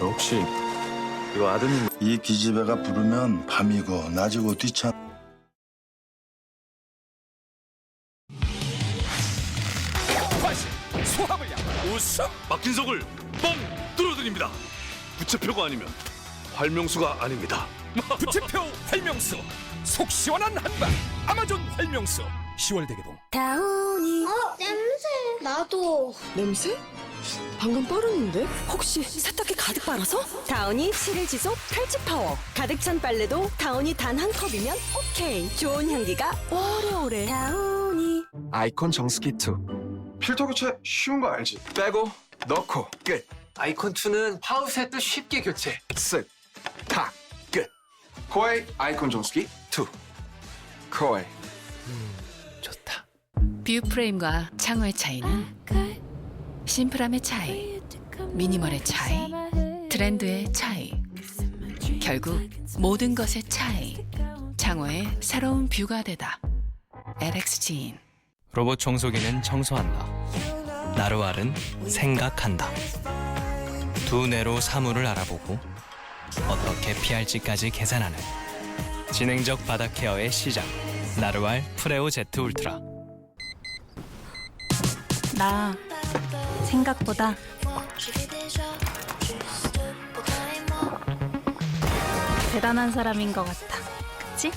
혹시 이거 아드님 이 기집애가 부르면 밤이고 낮이고 뒤차 화신 소화불량 웃음 막힌 속을 뻥 뚫어드립니다. 부채표가 아니면 활명수가 아닙니다. 부채표 활명수 속 시원한 한방 아마존 활명수 10월 대개봉 다운이 어, 냄새. 나도. 냄새? 방금 빠르는데? 혹시 세탁기 가득 빨아서? 다운이 7일 지속 탈취 파워. 가득 찬 빨래도 다운이 단 한 컵이면 오케이. 좋은 향기가 오래오래. 다운이. 아이콘 정수기 2 필터 교체 쉬운 거 알지? 빼고 넣고 끝. 아이콘 2는 파우셋도 쉽게 교체. 쓱다끝. 코웨이 아이콘 정수기 2 코웨이. 좋다. 뷰 프레임과 창호의 차이는 심플함의 차이, 미니멀의 차이, 트렌드의 차이. 결국 모든 것의 차이. 창호의 새로운 뷰가 되다. LX 지인. 로봇 청소기는 청소한다. 나루알은 생각한다. 두 뇌로 사물을 알아보고 어떻게 피할지까지 계산하는 지능적 바닥 케어의 시작. 나루알 프레오 제트 울트라. 나 생각보다 대단한 사람인 것 같아. 그치?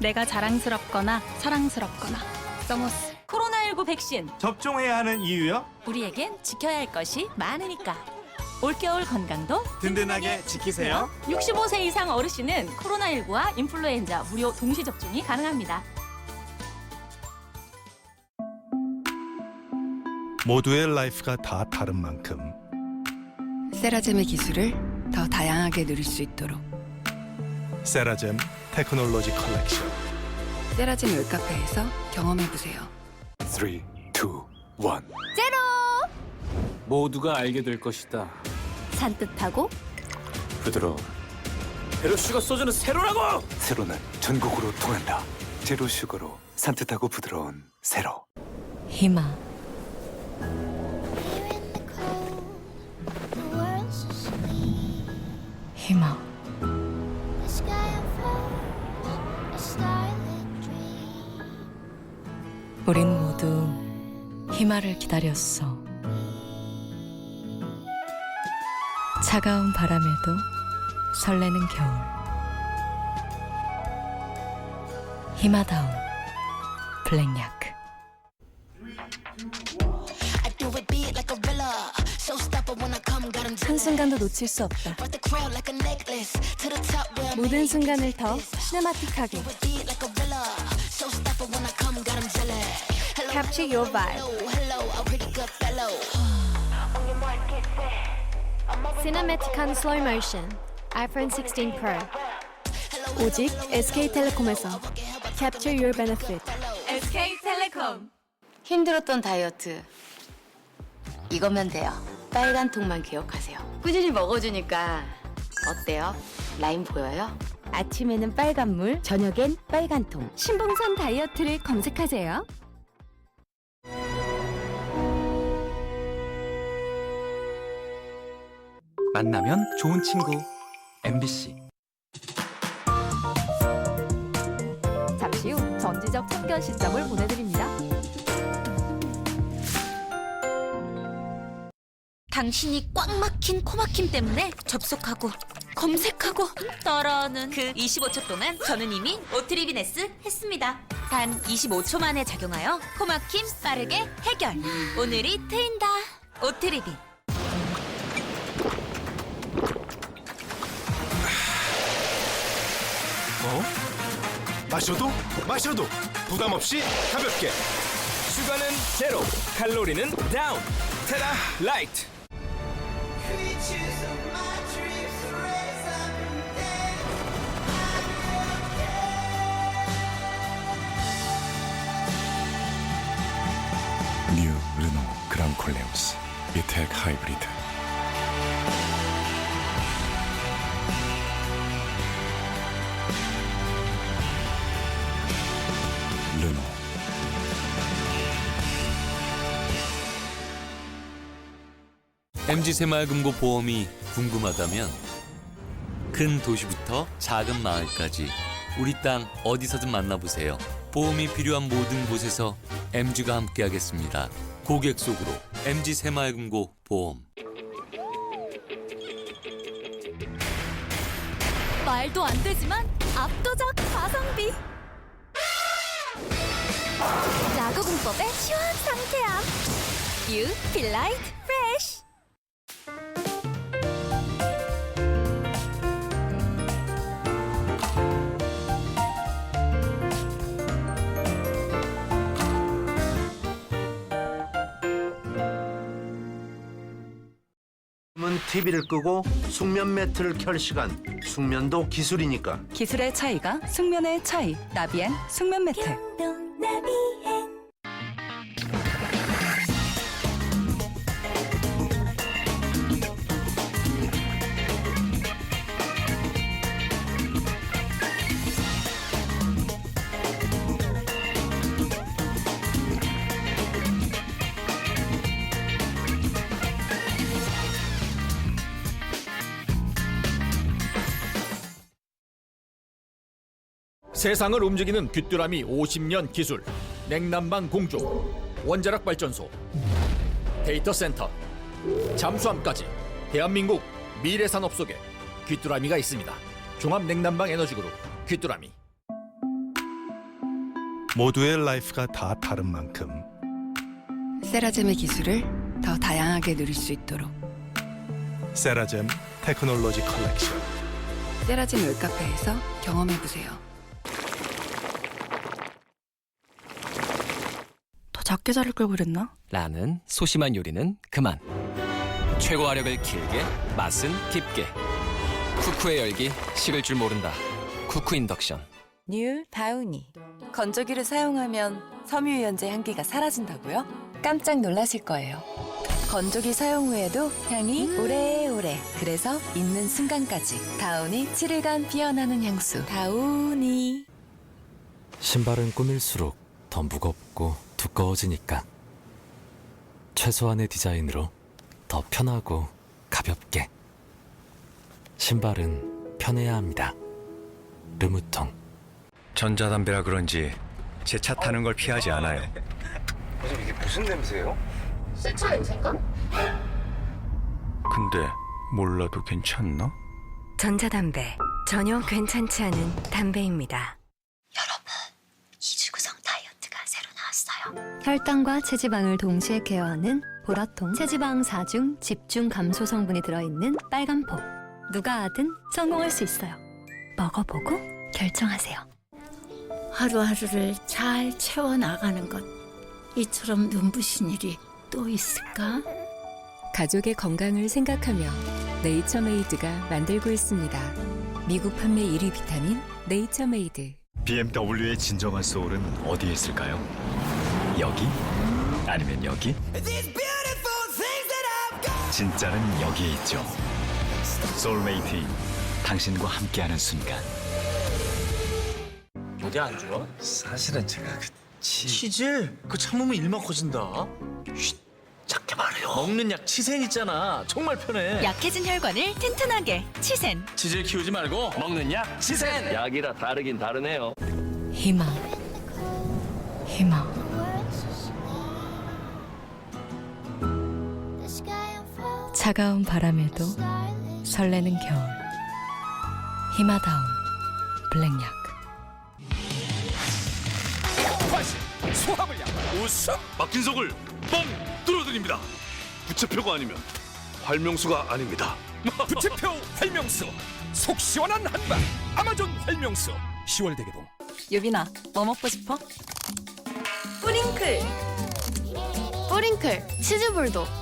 내가 자랑스럽거나 사랑스럽거나. 서머스. 코로나19 백신 접종해야 하는 이유요? 우리에겐 지켜야 할 것이 많으니까 올겨울 건강도 든든하게 지키세요 65세 이상 어르신은 코로나19와 인플루엔자 무료 동시 접종이 가능합니다. 모두의 라이프가 다 다른 만큼 세라젬의 기술을 더 다양하게 누릴 수 있도록 세라젬 테크놀로지 컬렉션 세라젬 웹카페에서 경험해보세요. 3, 2, 1 모두가 알게 될 것이다. 산뜻하고 부드러워. 베로슈가 소주는 세로라고! 세로는 전국으로 통한다 제로 슈거로 산뜻하고 부드러운 세로 희망. 희망. 우린 모두 희망을 기다렸어. 차가운 바람에도 설레는 겨울. 희마다운 블랙야 한순간도 놓칠 수 없다. 모든 순간을 더 시네마틱하게. Capture your vibe. 시네마틱한 슬로우 모션. iPhone 16 Pro. 오직 SK텔레콤에서 Capture your benefit. SK텔레콤 힘들었던 다이어트 이거면 돼요 빨간 통만 기억하세요 꾸준히 먹어주니까 어때요? 라인 보여요? 아침에는 빨간 물 저녁엔 빨간 통 신봉선 다이어트를 검색하세요 만나면 좋은 친구. MBC. 잠시 후 전지적 참견 시점을 보내드립니다 당신이 꽉 막힌 코막힘 때문에 접속하고 검색하고 떨어는 그 25초 동안 저는 이미 오트리비네스 했습니다. 단 25초 만에 작용하여 코막힘 빠르게 해결. 오늘이 트인다. 오트리비. 어? 마셔도 마셔도 부담 없이 가볍게 슈가는 제로 칼로리는 다운 테라 라이트 뉴 르노 그랑콜레우스 비텍 하이브리드 MG 새마을금고 보험이 궁금하다면 큰 도시부터 작은 마을까지 우리 땅 어디서든 만나보세요. 보험이 필요한 모든 곳에서 MG가 함께하겠습니다. 고객 속으로 MG 새마을금고 보험. 말도 안 되지만 압도적 가성비. 야구공법의 시원 상쾌함. 유 필라이트 프레 TV를 끄고 숙면 매트를 켤 시간. 숙면도 기술이니까. 기술의 차이가 숙면의 차이. 나비엔 숙면 매트. 세상을 움직이는 귀뚜라미 50년 기술 냉난방 공조 원자력 발전소 데이터 센터 잠수함까지 대한민국 미래 산업 속에 귀뚜라미가 있습니다. 종합 냉난방 에너지 그룹 귀뚜라미 모두의 라이프가 다 다른 만큼 세라젬의 기술을 더 다양하게 누릴 수 있도록 세라젬 테크놀로지 컬렉션 세라젬 웹카페에서 경험해보세요. 작게 자를 걸 그랬나? 라는 소심한 요리는 그만. 최고 화력을 길게, 맛은 깊게. 쿠쿠의 열기 식을 줄 모른다. 쿠쿠 인덕션. 뉴 다우니. 건조기를 사용하면 섬유유연제 향기가 사라진다고요? 깜짝 놀라실 거예요. 건조기 사용 후에도 향이 오래오래. 그래서 있는 순간까지 다우니 7일간 피어나는 향수. 다우니. 신발은 꾸밀수록 더 무겁고 두꺼워지니까 최소한의 디자인으로 더 편하고 가볍게 신발은 편해야 합니다. 르무통 전자담배라 그런지 제 차 타는 걸 피하지 않아요. 이게 무슨 냄새예요? 세차 냄새인가? 근데 몰라도 괜찮나? 전자담배. 전혀 괜찮지 않은 담배입니다. 이주구성 다이어트가 새로 나왔어요. 혈당과 체지방을 동시에 케어하는 보라통 체지방 4중 집중 감소 성분이 들어있는 빨간포 누가 하든 성공할 수 있어요 먹어보고 결정하세요 하루하루를 잘 채워나가는 것. 이처럼 눈부신 일이 또 있을까? 가족의 건강을 생각하며 네이처메이드가 만들고 있습니다 미국 판매 1위 비타민 네이처메이드 BMW의 진정한 소울은 어디에 있을까요? 여기? 아니면 여기? 진짜는 여기에 있죠. 소울메이트인 당신과 함께하는 순간. 어디 안 좋아? 사실은 제가 그 치질 그 참으면 일만 커진다. 작게 말해요. 먹는 약 치센 있잖아. 정말 편해. 약해진 혈관을 튼튼하게 치센. 치질 키우지 말고 먹는 약 치센. 약이라 다르긴 다르네요. 희망 희망 차가운 바람에도 설레는 겨울 희마다운 블랙약 화신 소합을 향한 우승 막힌 속을 뻥 뚫어드립니다. 부채표가 아니면 활명수가 아닙니다. 부채표 활명수 속 시원한 한방 아마존 활명수 10월 대개봉 유빈아, 뭐 먹고 싶어? 뿌링클. 뿌링클 치즈볼도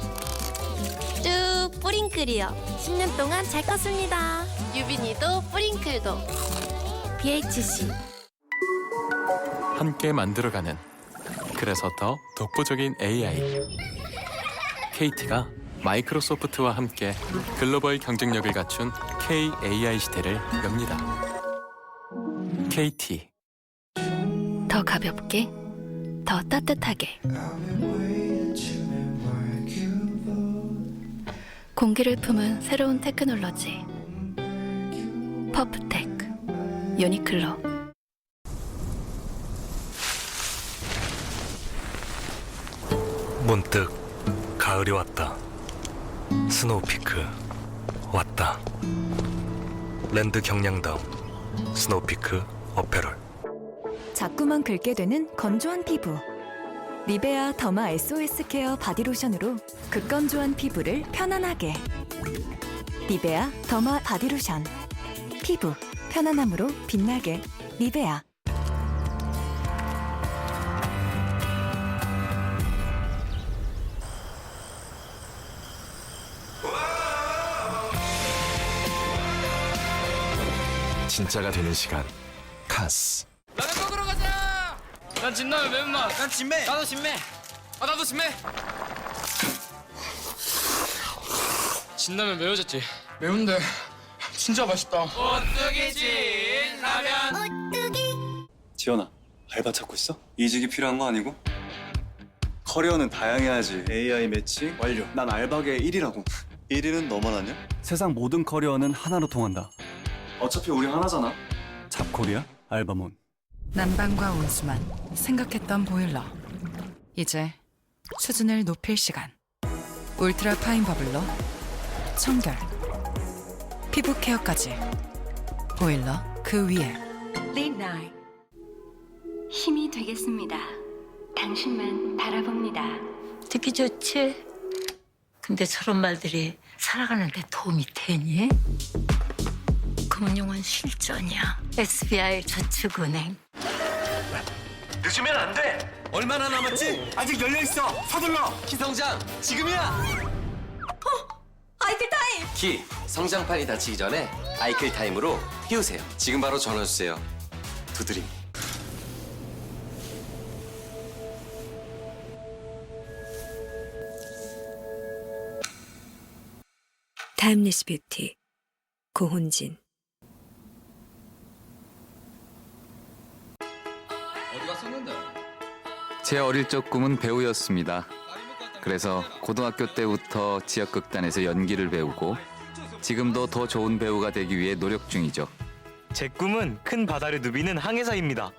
쭉 뿌링클이요. 10년 동안 잘 컸습니다. 유빈이도 뿌링클도 BHC 함께 만들어가는 그래서 더 독보적인 AI KT가 마이크로소프트와 함께 글로벌 경쟁력을 갖춘 KAI 시대를 엽니다. KT 더 가볍게 더 따뜻하게 공기를 품은 새로운 테크놀로지. 퍼프테크. 유니클로. 문득 가을이 왔다. 스노우피크 왔다. 랜드 경량다운 스노우피크 어페럴. 자꾸만 긁게 되는 건조한 피부. 니베아 더마 SOS 케어 바디로션으로 극건조한 피부를 편안하게. 니베아 더마 바디로션. 피부 편안함으로 빛나게. 니베아. 진짜가 되는 시간. 카스. 난 진라면 매운맛. 난 진매. 나도 진매. 아 나도 진매. 진라면 매워졌지. 매운데 진짜 맛있다. 오뚜기 진라면. 지연아, 알바 찾고 있어? 이직이 필요한 거 아니고? 커리어는 다양해야지. AI 매칭 완료. 난 알바계 1위라고. 1위는 너만 아냐? 세상 모든 커리어는 하나로 통한다. 어차피 우리 하나잖아. 잡코리아 알바몬. 난방과 온수만 생각했던 보일러. 이제 수준을 높일 시간. 울트라 파인 버블로 청결. 피부 케어까지. 보일러 그 위에. 리나이 힘이 되겠습니다. 당신만 바라봅니다. 듣기 좋지? 근데 저런 말들이 살아가는데 도움이 되니? 금융은 실전이야. SBI 저축은행. 늦으면 안 돼. 얼마나 남았지? 아직 열려 있어. 서둘러. 키성장 지금이야. 아이클 타임! 키 성장판이 닫히기 전에 아이클 타임으로 피우세요. 지금 바로 전화 주세요. 두드림. 타임리스 뷰티. 고혼진. 제 어릴 적 꿈은 배우였습니다. 그래서 고등학교 때부터 지역극단에서 연기를 배우고 지금도 더 좋은 배우가 되기 위해 노력 중이죠. 제 꿈은 큰 바다를 누비는 항해사입니다.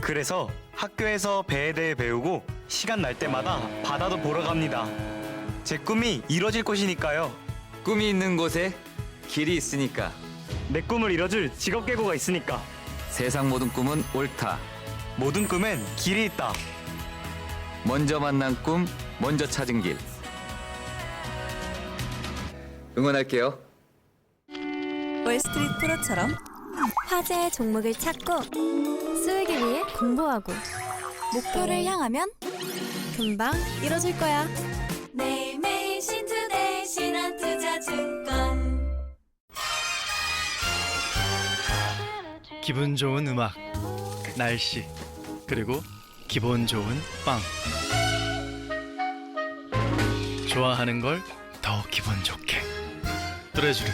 그래서 학교에서 배에 대해 배우고 시간 날 때마다 바다도 보러 갑니다. 제 꿈이 이뤄질 것이니까요. 꿈이 있는 곳에 길이 있으니까 내 꿈을 이뤄줄 직업 계고가 있으니까 세상 모든 꿈은 옳다. 모든 꿈엔 길이 있다. 먼저 만난 꿈, 먼저 찾은 길. 응원할게요. 월스트리트 프로처럼 화제의 종목을 찾고 수익을 위해 공부하고 목표를 향하면 금방 이뤄질 거야. 매일매일 신투데이 신한투자증권 기분 좋은 음악, 날씨, 그리고 기분 좋은 빵. 좋아하는 걸 더 기분 좋게. 뚜레쥬르